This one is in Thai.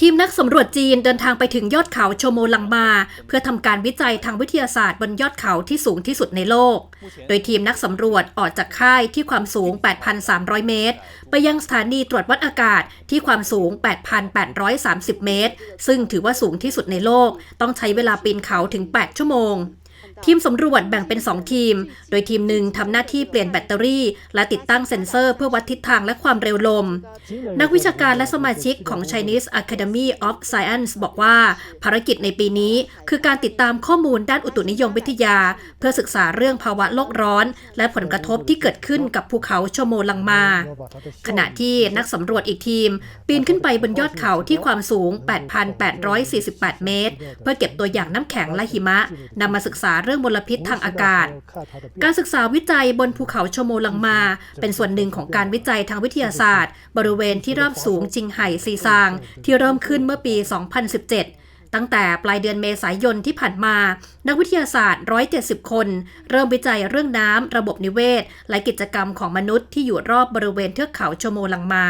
ทีมนักสำรวจจีนเดินทางไปถึงยอดเขาโชโมลังมา เพื่อทำการวิจัยทางวิทยาศาสตร์บนยอดเขาที่สูงที่สุดในโลก โดยทีมนักสำรวจออกจากค่ายที่ความสูง 8,300 เมตร ไปยังสถานีตรวจวัดอากาศที่ความสูง 8,830 เมตร ซึ่งถือว่าสูงที่สุดในโลก ต้องใช้เวลาปีนเขาถึง 8 ชั่วโมง ทีมสำรวจแบ่งเป็น 2 ทีม โดยทีมหนึ่งทำหน้าที่เปลี่ยนแบตเตอรี่ และติดตั้งเซ็นเซอร์เพื่อวัดทิศทางและความเร็วลม นักวิชาการและสมาชิกของ Chinese Academy of Science บอกว่า ภารกิจในปีนี้ คือการติดตามข้อมูลด้านอุตุนิยมวิทยา เพื่อศึกษาเรื่องภาวะโลกร้อน และผลกระทบที่เกิดขึ้นกับภูเขาโชโมลังมา ขณะที่นักสำรวจอีกทีม ปีนขึ้นไปบนยอดเขาที่ความสูง 8,848 เมตร เพื่อเก็บตัวอย่างน้ำแข็งและหิมะนำมาศึกษาเรื่องมลพิษทางอากาศ การศึกษาวิจัยบนภูเขาโชโมลังมา เป็นส่วนหนึ่งของการวิจัยทางวิทยาศาสตร์ บริเวณที่ราบสูงจิงไห่ซีซาง ที่เริ่มขึ้นเมื่อปี 2017ตั้งแต่ปลายเดือนเมษายนที่ผ่านมา นักวิทยาศาสตร์ 170 คน เริ่มวิจัยเรื่องน้ำ ระบบนิเวศ และกิจกรรมของมนุษย์ที่อยู่รอบบริเวณเทือกเขาโชโมลังมา